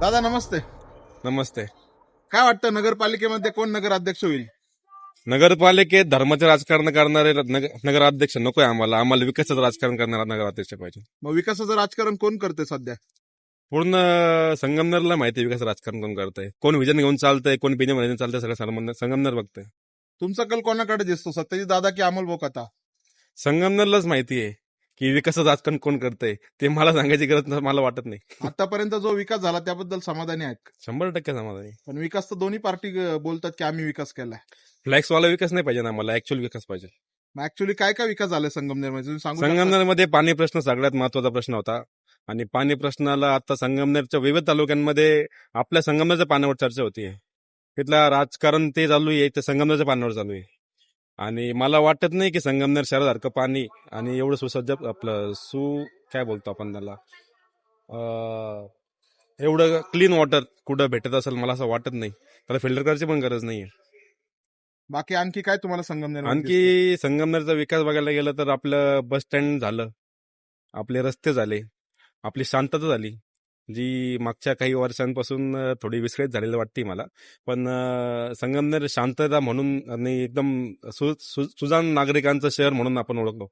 दादा नमस्ते. नमस्ते. काय वाटतं नगरपालिकेमध्ये कोण नगराध्यक्ष होईल? नगरपालिकेत धर्माचे राजकारण करणारे नग- नगराध्यक्ष नकोय आम्हाला. आम्हाला विकासाचं राजकारण करणारा नगराध्यक्ष पाहिजे. मग विकासाचं राजकारण कोण करते सध्या? पूर्ण संगमनेरला माहिती आहे विकास राजकारण कोण करतंय. कोण विजन घेऊन चालतंय कोण बिना विजन चालतंय सगळं संगमनेर संगमनेर बघतंय. तुमचा कल कोणाकडे दिसतो? सत्यजित दादा की अमोल बोकाता? संगमनेरलाच माहिती आहे. की विकासाचं राजकारण कोण करतंय ते मला सांगायची गरज मला वाटत नाही. आतापर्यंत जो विकास झाला त्याबद्दल समाधानी आहेत शंभर टक्के समाधानी. पण विकास तर दोन्ही पार्टी बोलतात की आम्ही विकास केलाय. फ्लॅक्सवाला विकास नाही पाहिजे ना मला ऍक्च्युअल विकास पाहिजे. मग ऍक्च्युली काय काय विकास झालाय संगमनेरमध्ये तुम्ही सांगू शकता? संगमनेरमध्ये पाणी प्रश्न सगळ्यात महत्त्वाचा प्रश्न होता. आणि पाणी प्रश्नाला आता संगमनेरच्या विविध तालुक्यांमध्ये आपल्या संगमनेरच्या पाण्यावर चर्चा होतीये. तिथलं राजकारण ते चालू आहे ते संगमनेरच्या पाण्यावर चालू आहे. आणि मला वाटत नाही की संगमनेर शहरासारखं पाणी आणि एवढं सुसज्ज आपलं सु काय बोलतो आपण त्याला? एवढं क्लीन वॉटर कुठं भेटत असेल मला असं वाटत नाही. त्याला फिल्टर करायची पण गरज नाहीये. बाकी आणखी काय तुम्हाला संगमनेर आणखी संगमनेरचा विकास बघायला गेलं तर आपलं बस स्टँड झालं. आपले रस्ते झाले. आपली शांतता झाली. जी मागच्या काही वर्षांपासून थोडी विस्कळीत झालेली वाटते मला. पण संगमनेर शांतता म्हणून आणि एकदम सु, सु, सुजान नागरिकांचं शहर म्हणून आपण ओळखतो.